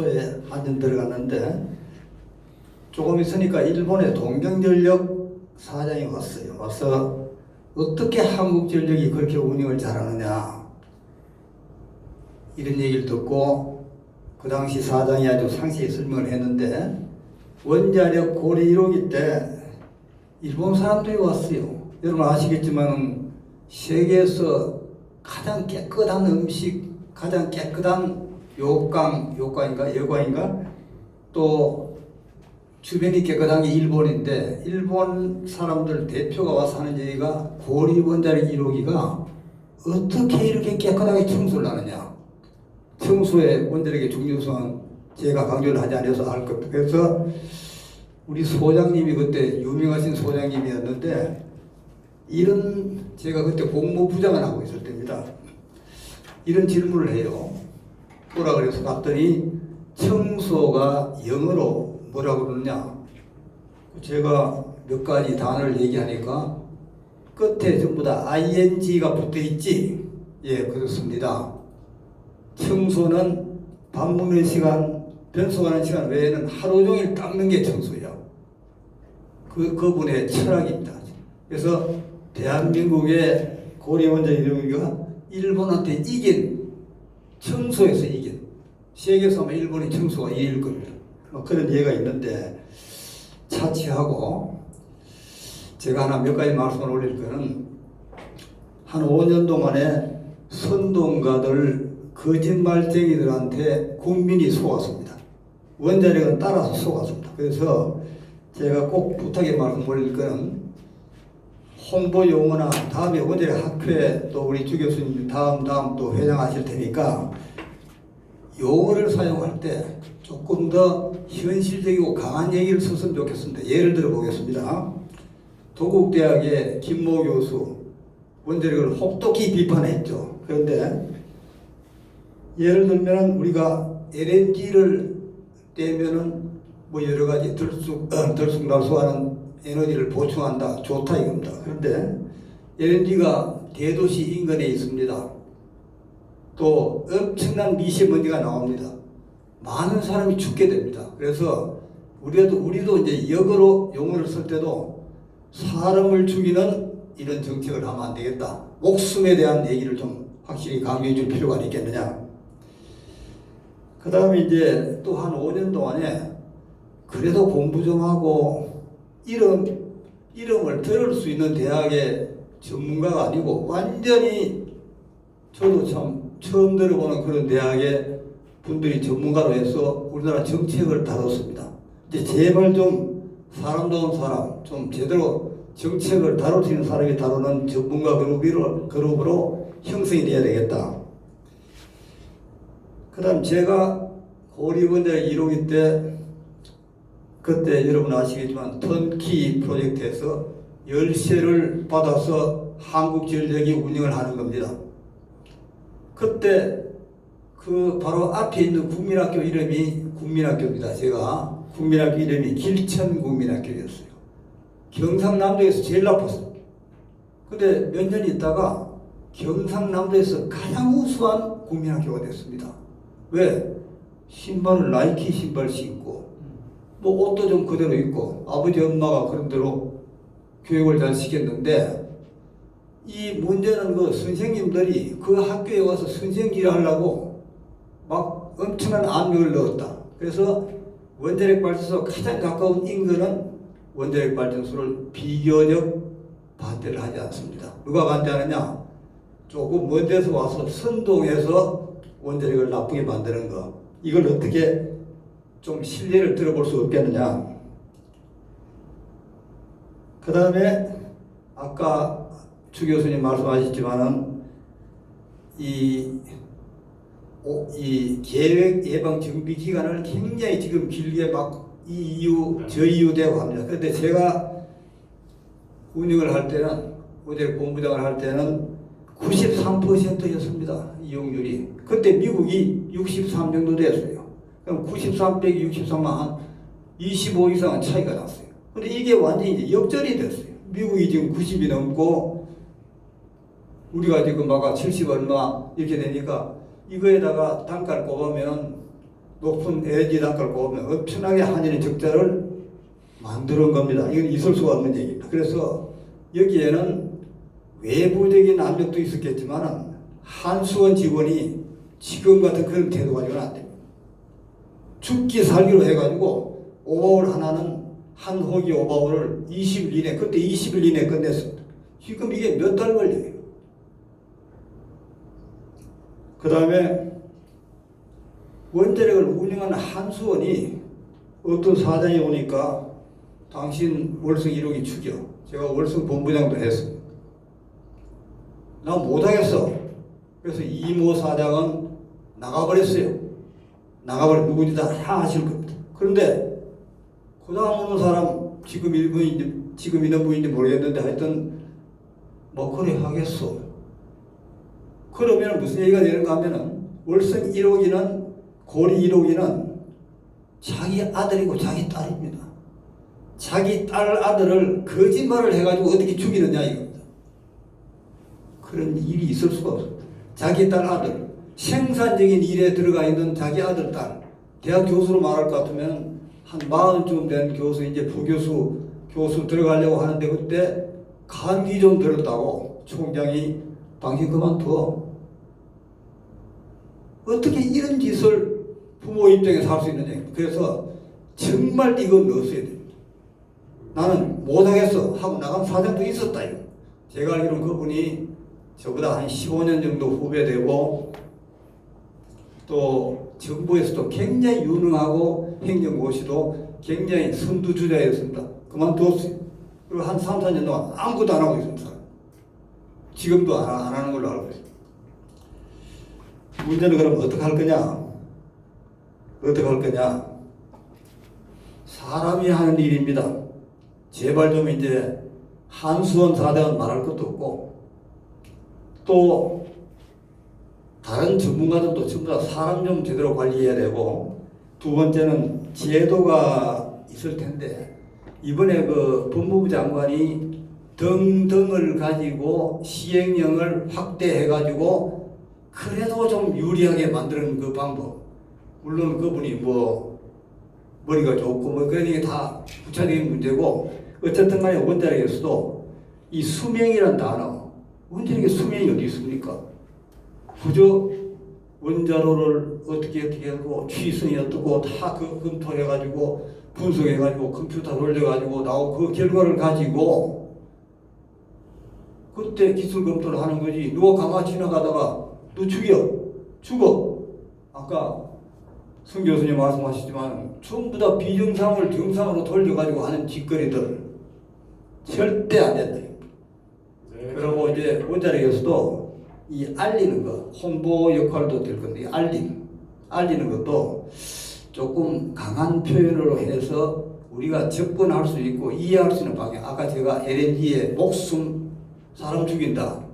청소에 한전 들어갔는데 조금 있으니까 일본의 동경전력 사장이 왔어요. 와서 어떻게 한국전력이 그렇게 운영을 잘하느냐 이런 얘기를 듣고 그 당시 사장이 아주 상세히 설명을 했는데 원자력 고리 1호기 때 일본 사람들이 왔어요. 여러분 아시겠지만 세계에서 가장 깨끗한 음식, 가장 깨끗한 요강, 요강인가 여관인가 또 주변이 깨끗한 게 일본인데 일본 사람들 대표가 와서 하는 얘기가 고리 원자력 1호기가 어떻게 이렇게 깨끗하게 청소를 하느냐 청소의 원자력의 중요성은 제가 강조를 하지 않아서 알 겁니다. 그래서 우리 소장님이 그때 유명하신 소장님이었는데 이런 제가 그때 공모부장을 하고 있을 때입니다. 이런 질문을 해요. 뭐라 그래서 봤더니 청소가 영어로 뭐라고 그러느냐? 제가 몇 가지 단어를 얘기하니까 끝에 전부 다 ing가 붙어 있지? 예, 그렇습니다. 청소는 밥 먹는 시간, 변속하는 시간 외에는 하루 종일 닦는 게 청소야. 그, 그분의 철학입니다. 그래서 대한민국의 고려원자 이름이가 일본한테 이긴, 청소에서 이긴, 세계에서 아마 일본의 청소가 이길 겁니다. 뭐 그런 예가 있는데, 차치하고, 제가 하나 몇 가지 말씀을 올릴 거는, 한 5년 동안에 선동가들, 거짓말쟁이들한테 국민이 속았습니다. 원자력은 따라서 속았습니다. 그래서 제가 꼭 부탁의 말씀 올릴 거는 홍보 용어나 다음에 원자력 학회 또 우리 주 교수님 다음 다음 또 회장하실 테니까 용어를 사용할 때 조금 더 현실적이고 강한 얘기를 썼으면 좋겠습니다. 예를 들어 보겠습니다. 도국대학의 김모 교수 원자력을 혹독히 비판했죠. 그런데 예를 들면 우리가 LNG를 떼면은 뭐 여러 가지 들쑥 어, 들쑥날쑥하는 에너지를 보충한다 좋다 이겁니다. 그런데 LNG가 대도시 인근에 있습니다. 또 엄청난 미세 먼지가 나옵니다. 많은 사람이 죽게 됩니다. 그래서 우리도 우리도 이제 역으로 용어를 쓸 때도 사람을 죽이는 이런 정책을 하면 안 되겠다. 목숨에 대한 얘기를 좀 확실히 강조해 줄 필요가 있겠느냐. 그 다음에 이제 또 한 5년 동안에 그래도 공부 좀 하고 이름, 이름을 들을 수 있는 대학의 전문가가 아니고 완전히 저도 참 처음 들어보는 그런 대학의 분들이 전문가로 해서 우리나라 정책을 다뤘습니다. 이제 제발 좀 사람 좋은 사람, 좀 제대로 정책을 다룰 수 있는 사람이 다루는 전문가 그룹으로, 그룹으로 형성이 돼야 되겠다. 그 다음 제가 고리원자력 1호기 때 그때 여러분 아시겠지만 턴키 프로젝트에서 열쇠를 받아서 한국 전력이 운영을 하는 겁니다. 그때 그 바로 앞에 있는 국민학교 이름이 국민학교입니다. 제가 국민학교 이름이 길천 국민학교였어요. 경상남도에서 제일 나빴어요. 근데 몇 년 있다가 경상남도에서 가장 우수한 국민학교가 됐습니다. 왜? 신발을 나이키 신발 신고 뭐 옷도 좀 그대로 입고 아버지 엄마가 그런 대로 교육을 잘 시켰는데 이 문제는 그 선생님들이 그 학교에 와서 선생질을 하려고 막 엄청난 압력을 넣었다. 그래서 원자력 발전소 가장 가까운 인근은 원자력 발전소를 비교적 반대를 하지 않습니다. 누가 반대하느냐? 조금 먼 데서 와서 선동해서 원자력을 나쁘게 만드는 거. 이걸 어떻게 좀 신뢰를 들어볼 수 없겠느냐. 그 다음에 아까 주 교수님 말씀하셨지만은 이, 오- 이 계획 예방 정비 기간을 굉장히 지금 길게 막 이 이유 저 이유 되고 합니다. 그런데 제가 운영을 할 때는 모델 본부장을 할 때는 93%였습니다. 이용률이. 그때 미국이 63 정도 됐어요. 그럼 93 빼기 63만 한 25 이상은 차이가 났어요. 근데 이게 완전히 이제 역전이 됐어요. 미국이 지금 90이 넘고 우리가 지금 막70 얼마 이렇게 되니까 이거에다가 단가를 꼽으면 높은 LG 단가를 꼽으면 엄청나게 한인의 적자를 만드는 겁니다. 이건 있을 수가 없는 얘기입니다. 그래서 여기에는 외부적인 압력도 있었겠지만 한수원 직원이 지금 같은 그런 태도 가지고는 안 됩니다. 죽기 살기로 해가지고 오버올 하나는 한 호기 오버올을 20일 이내 그때 20일 이내 끝냈습니다. 지금 이게 몇 달 걸려요. 그 다음에 원자력을 운영하는 한수원이 어떤 사장이 오니까 당신 월성 1호기 죽여. 제가 월성 본부장도 했습니다. 나 못하겠어. 그래서 이모 사장은 나가버렸어요. 나가버려 누구인지 다 하실 겁니다. 그런데 그 다음 오는 사람 지금 일본인지 지금 있는 분인지 모르겠는데 하여튼 뭐 그래 하겠어. 그러면 무슨 얘기가 되는가 하면은 월성 1호기는 고리 1호기는 자기 아들이고 자기 딸입니다. 자기 딸 아들을 거짓말을 해가지고 어떻게 죽이느냐 이겁니다. 그런 일이 있을 수가 없습니다. 자기 딸 아들 생산적인 일에 들어가 있는 자기 아들 딸 대학 교수로 말할 것 같으면 한 마흔쯤 된 교수 이제 부교수 교수 들어가려고 하는데 그때 감기 좀 들었다고 총장이 당신 그만둬 어떻게 이런 짓을 부모 입장에서 할 수 있느냐 그래서 정말 이건 넣었어야 됩니다 나는 못하겠어 하고 나간 사장도 있었다 이거. 제가 알기로는 그분이 저보다 한 15년 정도 후배되고 또 정부에서도 굉장히 유능하고 행정고시도 굉장히 선두주자였습니다. 그만두었어요. 그리고 한 3, 4년 동안 아무것도 안 하고 있습니다. 지금도 안, 안 하는 걸로 알고 있습니다. 문제는 그럼 어떻게 할 거냐? 어떻게 할 거냐? 사람이 하는 일입니다. 제발 좀 이제 한수원 사장은 말할 것도 없고 또 다른 전문가들도 전부 다 사람 좀 제대로 관리해야 되고 두 번째는 제도가 있을 텐데 이번에 그 법무부 장관이 등등을 가지고 시행령을 확대해 가지고 그래도 좀 유리하게 만드는 그 방법 물론 그분이 뭐 머리가 좋고 뭐 그런 게 다 구체적인 문제고 어쨌든 간에 원자력에서도 이 수명이란 단어 원자력에 수명이 어디 있습니까? 그저 원자로를 어떻게 어떻게 하고 취성이 어떻고 다 그 검토해가지고 분석해가지고 컴퓨터 돌려가지고 나온 그 결과를 가지고 그때 기술 검토를 하는 거지 누가 가만 지나가다가 너 죽여 죽어 아까 성 교수님 말씀하시지만 전부 다 비정상을 정상으로 돌려가지고 하는 짓거리들 절대 안 된다. 네. 그리고 이제 원자력에서도 이 알리는 거 홍보 역할도 될 건데 이 알림 알리는 것도 조금 강한 표현으로 해서 우리가 접근할 수 있고 이해할 수 있는 방향 아까 제가 LNG에 목숨 사람 죽인다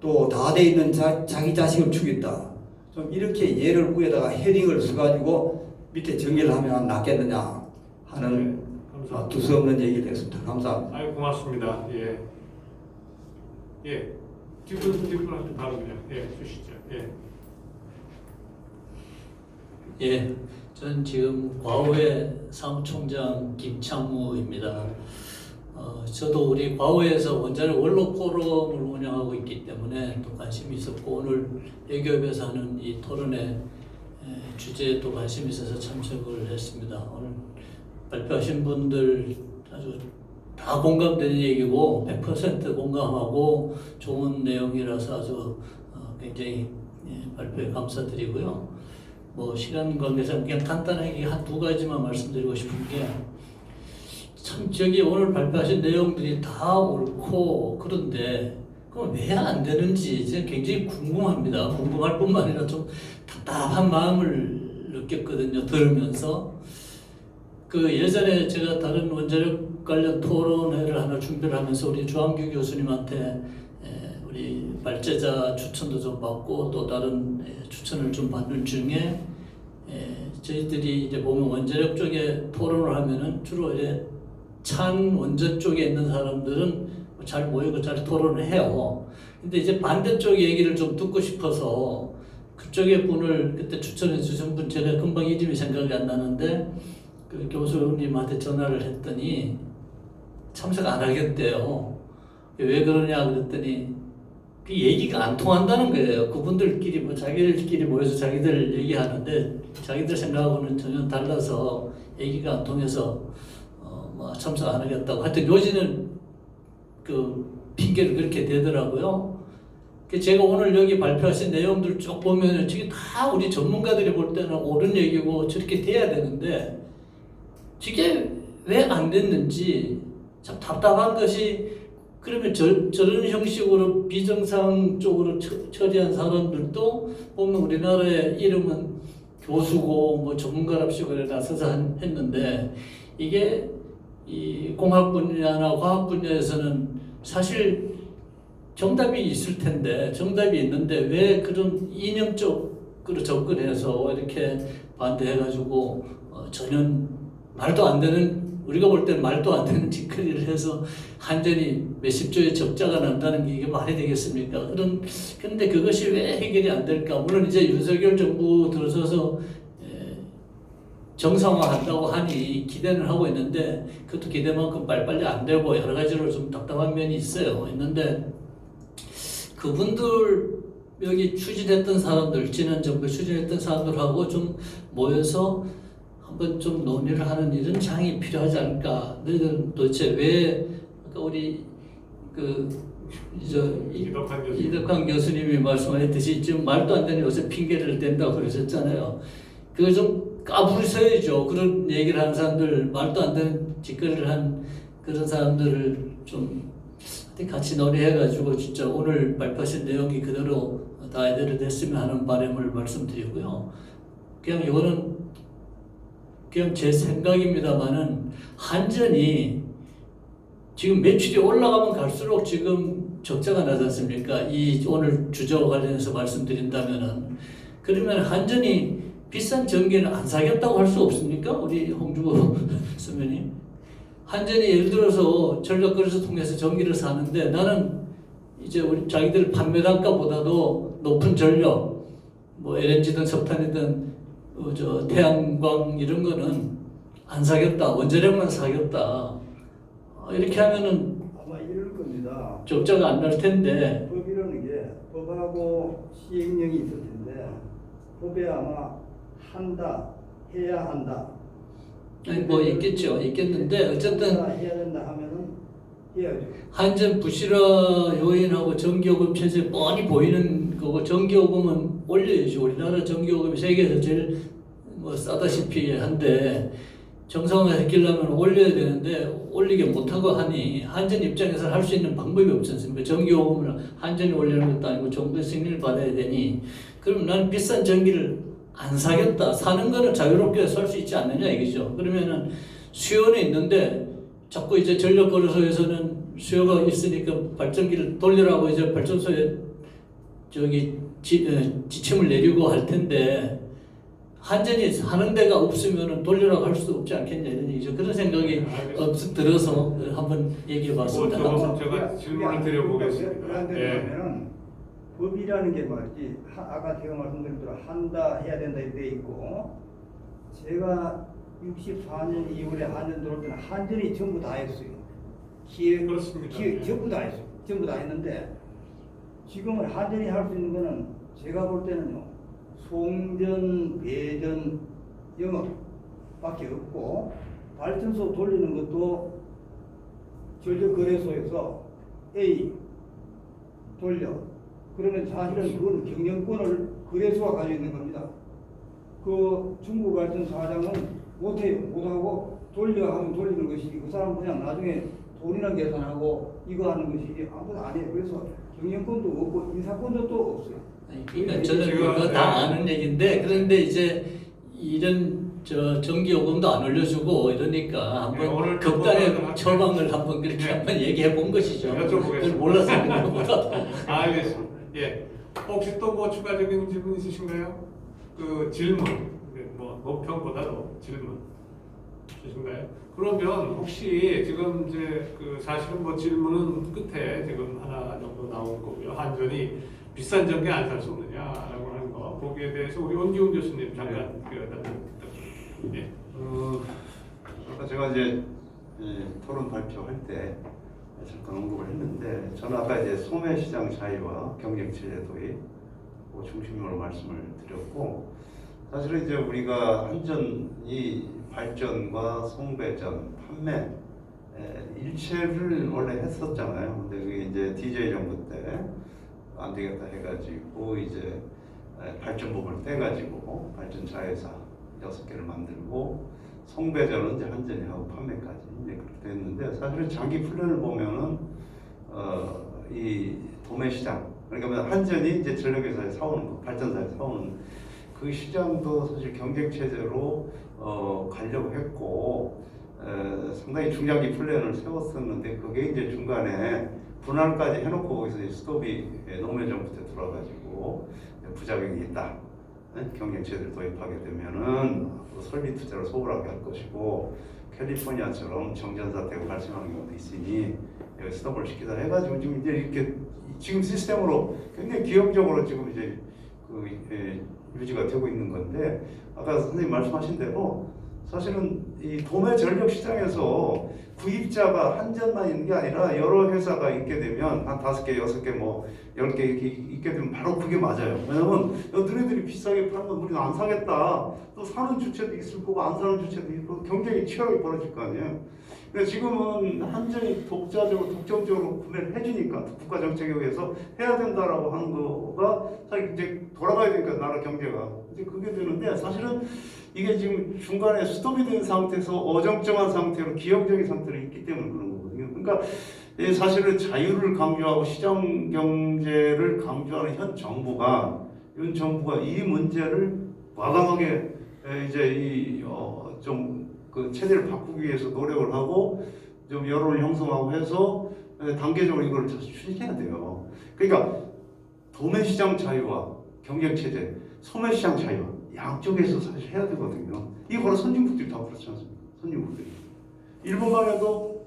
또 다 돼 있는 자, 자기 자식을 죽인다 좀 이렇게 예를 위에다가 헤딩을 써가지고 밑에 정리를 하면 낫겠느냐 하는 네. 아, 두서없는 얘기를 했습니다 감사합니다 아유 고맙습니다. 예. 예. 뒷분 뒷분 한테 바로 그냥 예 주시죠. 예. 예, 저는 지금 과호의 사무총장 김창무입니다. 어, 저도 우리 과호에서 원자력 원로 포럼을 운영하고 있기 때문에 또 관심이 있었고 오늘 외교협에서 하는 이 토론회 에, 주제에 또 관심이 있어서 참석을 했습니다. 오늘 발표하신 분들 아주 다 공감되는 얘기고 100% 공감하고 좋은 내용이라서 아주 어, 굉장히 예, 발표에 감사드리고요. 뭐 시간 관계상 그냥 간단하게 한 두 가지만 말씀드리고 싶은 게 참 저기 오늘 발표하신 내용들이 다 옳고 그런데 그럼 왜 안 되는지 저는 굉장히 궁금합니다. 궁금할 뿐만 아니라 좀 답답한 마음을 느꼈거든요. 들으면서 그 예전에 제가 다른 원자력 관련 토론회를 하나 준비를 하면서 우리 주한규 교수님한테 에, 우리 발제자 추천도 좀 받고 또 다른 에, 추천을 좀 받는 중에 에, 저희들이 이제 보면 원자력 쪽에 토론을 하면은 주로 이제 찬 원전 쪽에 있는 사람들은 잘 모이고 잘 토론을 해요. 근데 이제 반대쪽 얘기를 좀 듣고 싶어서 그쪽의 분을 그때 추천해 주신 분 제가 금방 이름이 생각이 안 나는데 그 교수님한테 전화를 했더니 참석 안 하겠대요. 왜 그러냐 그랬더니 그 얘기가 안 통한다는 거예요. 그분들끼리 뭐 자기들끼리 모여서 자기들 얘기하는데 자기들 생각하고는 전혀 달라서 얘기가 안 통해서 어, 뭐 참석 안 하겠다고. 하여튼 요지는 그 핑계를 그렇게 대더라고요. 그 제가 오늘 여기 발표하신 내용들 쭉 보면 지금 다 우리 전문가들이 볼 때는 옳은 얘기고 저렇게 돼야 되는데 저게 왜 안 됐는지 참 답답한 것이 그러면 저, 저런 형식으로 비정상 적으로 처, 처리한 사람들도 보면 우리나라의 이름은 교수고 뭐 전문가랍시고 나서서 한- 했는데 이게 이 공학 분야나 과학 분야에서는 사실 정답이 있을 텐데 정답이 있는데 왜 그런 이념적으로 접근해서 이렇게 반대해가지고 어, 전혀 말도 안 되는 우리가 볼 때는 말도 안 되는 짓거리를 해서 한전이 몇십 조의 적자가 난다는 게 이게 말이 되겠습니까? 그런 근데 그것이 왜 해결이 안 될까? 물론 이제 윤석열 정부 들어서서 에, 정상화한다고 하니 기대는 하고 있는데 그것도 기대만큼 빨리빨리 안 되고 여러 가지로 좀 답답한 면이 있어요. 있는데 그분들 여기 추진했던 사람들 지난 정부 추진했던 사람들하고 좀 모여서 한번 좀 논의를 하는 이런 장이 필요하지 않을까? 너희들 도대체 왜 아까 우리 그 저 이덕환 교수님. 이덕환 교수님이 말씀하셨듯이 지금 말도 안 되는 요새 핑계를 댄다고 그러셨잖아요. 그거 좀 까부르셔야죠. 그런 얘기를 하는 사람들 말도 안 되는 짓거리를 한 그런 사람들을 좀 같이 논의해가지고 진짜 오늘 발표하신 내용이 그대로 다 이대로 됐으면 하는 바람을 말씀드리고요. 그냥 이거는 그냥 제 생각입니다만은 한전이 지금 매출이 올라가면 갈수록 지금 적자가 나지 않습니까? 이 오늘 주제와 관련해서 말씀드린다면은 그러면 한전이 비싼 전기는 안 사겠다고 할 수 없습니까? 우리 홍주호 선배님. 한전이 예를 들어서 전력거래소 통해서 전기를 사는데 나는 이제 우리 자기들 판매 단가보다도 높은 전력, 뭐 LNG든 석탄이든 어, 저 태양광 이런 거는 안 사겠다, 원자력만 사겠다. 어, 이렇게 하면은 아마 이럴 겁니다. 적자가 안 날 텐데 법이라는 게 법하고 시행령이 있을 텐데 법에 아마 한다, 해야 한다. 아니, 뭐 있겠죠, 있겠는데 어쨌든 한다, 해야 된다 하면은 해야죠. 한전 부실화 요인하고 전기요금 체제 뻔히 보이는 거고 전기요금은 올려야죠. 우리나라 전기요금이 세계에서 제일 뭐 싸다시피 한데 정상화 시키려면 올려야 되는데 올리게 못하고 하니 한전 입장에서 할 수 있는 방법이 없지 않습니까? 전기요금을 한전이 올리는 것도 아니고 정부의 승인을 받아야 되니 그럼 나는 비싼 전기를 안 사겠다. 사는 거는 자유롭게 살 수 있지 않느냐 이거죠. 그러면은 수요는 있는데 자꾸 이제 전력 거래소에서는 수요가 있으니까 발전기를 돌리라고 이제 발전소에 저기 지, 에, 지침을 내리고 할 텐데 한전이 하는 데가 없으면은 돌리라고 할 수도 없지 않겠냐 이런 얘기죠. 그런 생각이 없 들어서 한번 얘기해 봤습니다. 뭐. 제가 질문을 드려보겠습니다. 예. 법이라는 게 말이지 하- 아까 제가 말씀드린 대로 한다 해야 된다 이렇게 돼 있고 제가 64년 2월에 한전 들어올 때는 한전이 전부 다 했어요. 기획, 그렇습니다. 기획 예. 전부 다 했어요. 전부 다 했는데 지금은 한전이 할 수 있는 거는 제가 볼 때는요 송전, 배전, 영업밖에 없고 발전소 돌리는 것도 전력거래소에서 A 돌려 그러면 사실은 그건 경영권을 거래소가 가지고 있는 겁니다. 그 중국 발전 사장은 못해요. 못하고 돌려 하면 돌리는 것이지 그 사람 그냥 나중에 돈이나 계산하고 이거 하는 것이지 아무도 안 해요. 그래서 경영권도 없고 인사권도 또 없어요. 아니, 그러니까 저는 제가- 그거 다 아는 얘기인데 그런데 이제 이런 저 전기 요금도 안 올려주고 이러니까 네, 오늘 한번 극단의 처방을 한번 그렇게 네. 한번 얘기해 본 것이죠. 여쭤보겠습니다. 몰라서 것보다. 알겠습니다. 예. 혹시 또 뭐 추가적인 질문 있으신가요? 그 질문, 뭐 논평보다도 질문 있으신가요? 그러면 혹시 지금 이제 그 사실은 뭐 질문은 끝에 지금 하나 정도 나온 거고요. 한전이 비싼 전기 안 살 수 없느냐라고 하는 거. 거기에 대해서 우리 원기훈 교수님 잠깐 그 예. 어, 아까 제가 이제 예, 토론 발표할 때 잠깐 언급을 했는데 저는 아까 이제 소매시장 자유와 경쟁체제 도입 그 중심으로 말씀을 드렸고 사실은 이제 우리가 한전이 발전과 송배전, 판매 에, 일체를 원래 했었잖아요. 근데 그게 이제 DJ 정부 때 안 되겠다 해가지고 이제 에, 발전법을 떼가지고 발전 자회사 여섯 개를 만들고 송배전은 이제 한전이 하고 판매까지 이제 그렇게 됐는데 사실은 장기 플랜을 보면은 어 이 도매 시장 그러니까 뭐 한전이 이제 전력회사에 사오는 거 발전사에 사오는 그 시장도 사실 경쟁 체제로 어 가려고 했고 에, 상당히 중장기 플랜을 세웠었는데 그게 이제 중간에 분할까지 해놓고 거기서 스톱이 예, 노무현 정부 때 들어와가지고 부작용이 있다. 네? 경쟁 체제를 도입하게 되면은 설비 투자를 소홀하게 할 것이고 캘리포니아처럼 정전 사태가 발생하는 경우도 있으니 여기 스톱을 시키다 해가지고 지금 이제 이렇게 지금 시스템으로 굉장히 기형적으로 지금 이제 그 예, 유지가 되고 있는 건데 아까 선생님 말씀하신 대로 사실은 이 도매 전력 시장에서 구입자가 한전만 있는 게 아니라 여러 회사가 있게 되면 한 다섯 개, 여섯 개, 뭐 열 개 이렇게 있게 되면 바로 그게 맞아요. 왜냐면 너희들이 비싸게 팔면 우리는 안 사겠다. 또 사는 주체도 있을 거고 안 사는 주체도 있고 경쟁이 치열하게 벌어질 거 아니에요. 근데 지금은 한전이 독자적으로 독점적으로 구매를 해주니까 국가 정책에 의해서 해야 된다라고 하는 거가 사실 이제 돌아가야 되니까 나라 경제가 이제 그게 되는데 사실은 이게 지금 중간에 스톱이 된 상태에서 어정쩡한 상태로 기형적인 상태로 있기 때문에 그런 거거든요. 그러니까 이 사실은 자유를 강조하고 시장 경제를 강조하는 현 정부가 현 정부가 이 문제를 과감하게 에, 이제 이좀 그 체제를 바꾸기 위해서 노력을 하고 좀 여론을 형성하고 해서 에, 단계적으로 이걸 추진해야 돼요. 그러니까 도매 시장 자유와 경쟁 체제, 소매 시장 자유와 양쪽에서 사실 해야 되거든요. 이게 바로 선진국들이 다 그렇지 않습니까? 선진국들이. 일본만 해도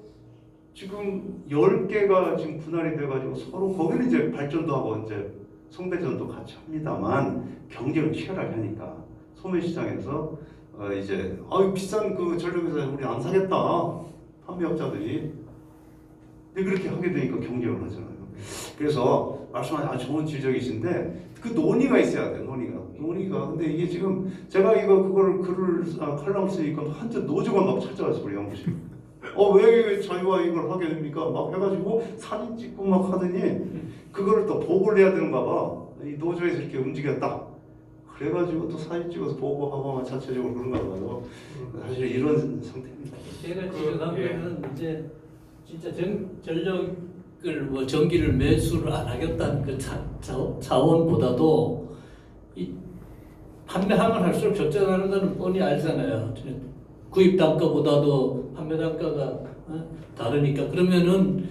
지금 10개가 지금 분할이 돼가지고 서로 거기는 이제 발전도 하고 이제 송배전도 같이 합니다만 경쟁을 치열하게 하니까 소매시장에서 어 이제 아유 비싼 그 전력회사 우리 안 사겠다. 판매업자들이. 근데 그렇게 하게 되니까 경쟁을 하잖아요. 그래서 말씀하신 아주 좋은 지적이신데 그 논의가 있어야 돼 논의가. 논의가. 근데 이게 지금 제가 이거 그거를 글을 아, 칼럼 쓰니까 한전 노조가 막 찾아와서 우리 연구실. 어왜 자유화 이걸 하게 됩니까? 막 해가지고 사진 찍고 막 하더니 그거를 또 보고를 해야 되는가 봐이 노조에서 이렇게 움직였다 그래가지고 또 사진 찍어서 보고하고 막 자체적으로 그런가 봐요 사실 이런 상태입니다 제가 그, 지적한 예. 거는 이제 진짜 전, 전력을 뭐 전기를 매수를 안 하겠다는 그 자, 자, 자원보다도 이 판매하면 할수록 적자나는 거는 뻔히 알잖아요. 구입 단가보다도 판매 단가가 어? 다르니까 그러면은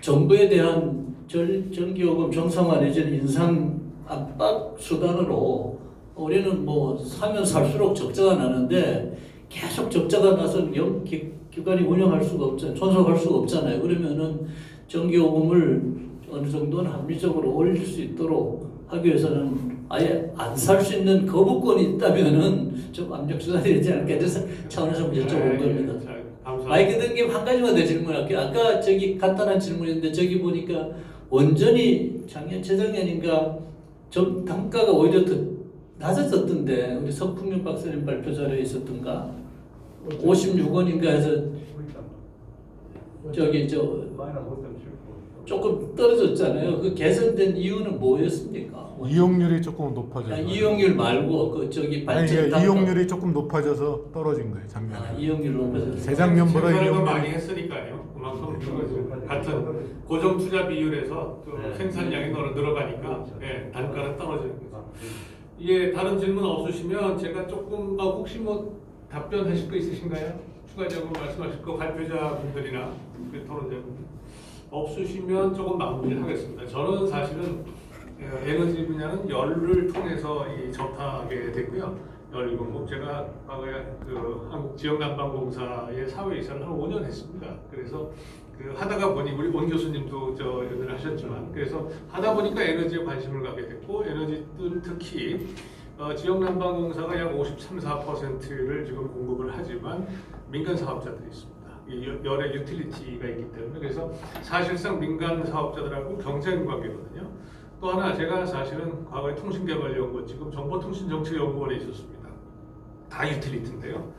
정부에 대한 전, 전기요금 정상화 내지는 인상 압박 수단으로 우리는 뭐 사면 살수록 적자가 나는데 계속 적자가 나서 영, 기, 기관이 운영할 수가 없잖아요. 존속할 수가 없잖아요. 그러면은 전기요금을 어느 정도는 합리적으로 올릴 수 있도록 하기 위해서는 아예 안 살 수 있는 거부권이 있다면은 좀 압력 수단이 되지 않을까 해서 차원에서 여쭤본 겁니다. 자, 감사합니다. 마이크 등김 한 가지만 더 질문할게요. 아까 저기 간단한 질문인데 저기 보니까 원전이 작년 재작년인가 좀 단가가 오히려 더 낮아졌던데 우리 석풍윤 박사님 발표 자료에 있었던가 56원인가 해서 저기 저 마이너스 5.7% 조금 떨어졌잖아요. 그 개선된 이유는 뭐였습니까? 이용률이 조금 높아져서 아, 이용률 말고 그 저기 아니 발전 이게 단가. 이용률이 조금 높아져서 떨어진 거예요 작년에 아, 이용률 높아졌어요. 재작년보다 이용률이 많이 했으니까요. 그만큼 그거죠. 같은 고정 투자 비율에서 또 네. 생산량이 늘- 늘어가니까 그렇죠. 예, 단가는 떨어지는 거죠. 예, 다른 질문 없으시면 제가 조금 아, 혹시 뭐 답변하실 거 있으신가요? 추가적으로 말씀하실 거 발표자분들이나 그 토론자분들 없으시면 조금 마무리를 하겠습니다. 저는 사실은 어, 에너지 분야는 열을 통해서 이 접하게 되고요. 열리고 제가 과거에 그 한국 지역난방공사의 사회이사를 한 5년 했습니다. 그래서 그 하다가 보니 우리 온 교수님도 저 연을 하셨지만 그래서 하다 보니까 에너지에 관심을 갖게 됐고 에너지는 특히 어, 지역난방공사가 약 53, 4%를 지금 공급을 하지만 민간 사업자들이 있습니다. 열의 유틸리티가 있기 때문에 그래서 사실상 민간 사업자들하고 경쟁 관계거든요. 또 하나 제가 사실은 과거에 통신개발연구원 지금 정보통신정책연구원에 있었습니다. 다 유틸리티인데요.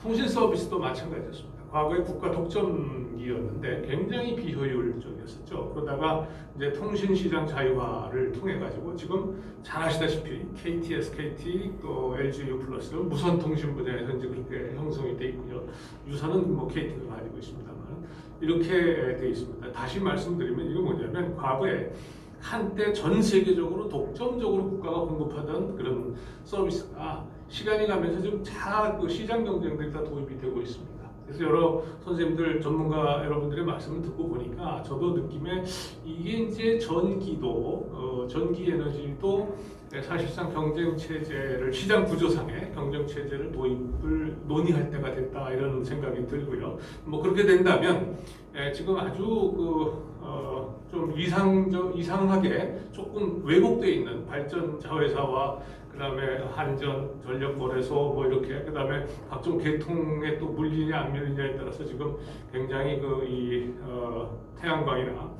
통신 서비스도 마찬가지였습니다. 과거에 국가 독점기였는데 굉장히 비효율적이었었죠. 그러다가 이제 통신 시장 자유화를 통해 가지고 지금 잘 아시다시피 KT, SKT 또 LG U 플러스 무선 통신 분야에서 이제 그렇게 형성이 돼 있고요. 유사는 뭐 KT가 가지고 있습니다만 이렇게 돼 있습니다. 다시 말씀드리면 이거 뭐냐면 과거에 한때 전 세계적으로 독점적으로 국가가 공급하던 그런 서비스가 시간이 가면서 자그 시장 경쟁들이 다 도입이 되고 있습니다. 그래서 여러 선생님들 전문가 여러분들의 말씀을 듣고 보니까 저도 느낌에 이게 이제 전기도 어, 전기 에너지도 사실상 경쟁 체제를 시장 구조상의 경쟁 체제를 도입을 논의할 때가 됐다 이런 생각이 들고요. 뭐 그렇게 된다면 에, 지금 아주 그 어, 좀 이상적 이상하게 조금 왜곡되어 있는 발전 자회사와 그다음에 한전 전력거래소 뭐 이렇게 그다음에 각종 계통의 또 물리냐 안 물리냐에 따라서 지금 굉장히 그 이 어, 태양광이나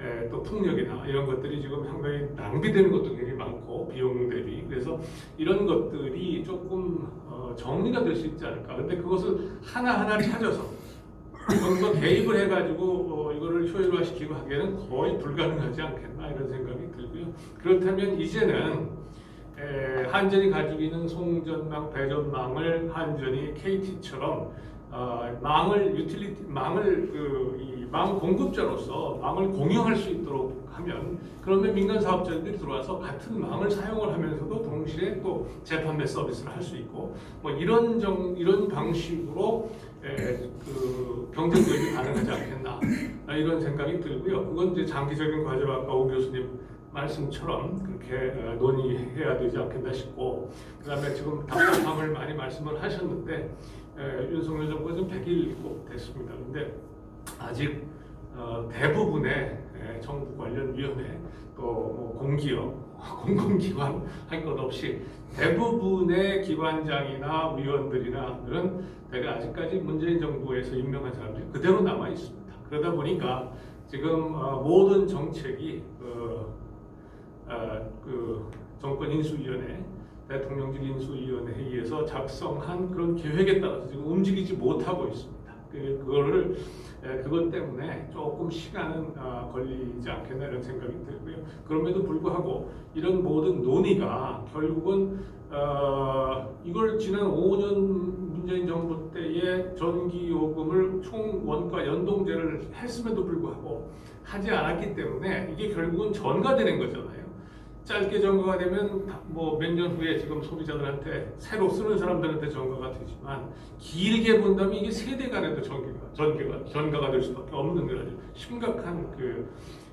에, 또 풍력이나 이런 것들이 지금 상당히 낭비되는 것도 굉장히 많고 비용 대비 그래서 이런 것들이 조금 어, 정리가 될 수 있지 않을까 근데 그것을 하나하나 찾아서 여기서 개입을 해가지고 어, 이거를 효율화시키고 하기에는 거의 불가능하지 않겠나 이런 생각이 들고요. 그렇다면 이제는 에, 한전이 가지고 있는 송전망, 배전망을 한전이 KT처럼 어, 망을 유틸리티 망을 그이망 공급자로서 망을 공유할 수 있도록 하면 그러면 민간 사업자들이 들어와서 같은 망을 사용을 하면서도 동시에 또 재판매 서비스를 할 수 있고 뭐 이런 정 이런 방식으로 에, 그 경쟁 도입이 가능하지 않겠나 아, 이런 생각이 들고요. 그건 이제 장기적인 과제로 아까 오 교수님 말씀처럼 그렇게 어, 논의해야 되지 않겠나 싶고 그다음에 지금 답답함을 많이 말씀을 하셨는데 에, 윤석열 정부가 지금 100일 꼭 됐습니다. 근데 아직 어, 대부분의 에, 정부 관련 위원회 또뭐 공기업, 공공기관 할 것 없이 대부분의 기관장이나 위원들이나 들은 내가 아직까지 문재인 정부에서 임명한 사람들이 그대로 남아 있습니다. 그러다 보니까 지금 어, 모든 정책이 어, 어, 그 정권 인수위원회, 대통령직 인수위원회 회의에서 작성한 그런 계획에 따라서 지금 움직이지 못하고 있습니다. 그- 그거를 에, 그것 때문에 조금 시간은 아, 걸리지 않겠나 이런 생각이 들고요. 그럼에도 불구하고 이런 모든 논의가 결국은 어, 이걸 지난 5년 문재인 정부 때의 전기 요금을 총 원가 연동제를 했음에도 불구하고 하지 않았기 때문에 이게 결국은 전가되는 거잖아요. 짧게 전가가 되면 뭐 몇 년 후에 지금 소비자들한테 새로 쓰는 사람들한테 전가가 되지만 길게 본다면 이게 세대 간에도 전개가 전개가 전가가 될 수밖에 없는 거죠. 심각한 그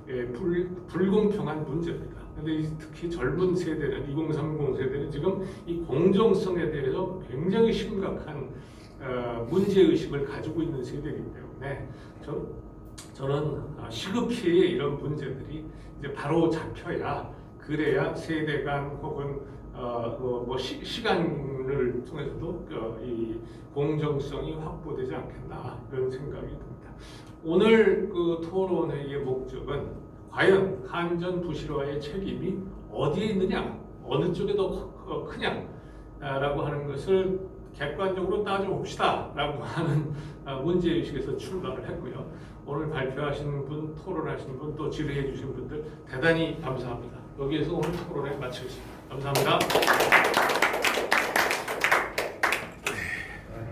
예, 불, 불공평한 문제입니다. 근데 이 특히 젊은 세대는 2030 세대는 지금 이 공정성에 대해서 굉장히 심각한 어, 문제 의식을 가지고 있는 세대이기 때문에 저, 저는 아, 시급히 이런 문제들이 이제 바로 잡혀야 그래야 세대 간 혹은 어, 뭐, 뭐 시, 시간을 통해서도 어, 이 공정성이 확보되지 않겠나 이런 생각이 듭니다. 오늘 그 토론회의 목적은 과연 한전 부실화의 책임이 어디에 있느냐, 어느 쪽에 더 크- 크냐라고 하는 것을 객관적으로 따져봅시다라고 하는 아, 문제의식에서 출발을 했고요. 오늘 발표하신 분, 토론하신 분, 또 질의해 주신 분들 대단히 감사합니다. 여기에서 오늘 토론회 마치겠습니다. 감사합니다.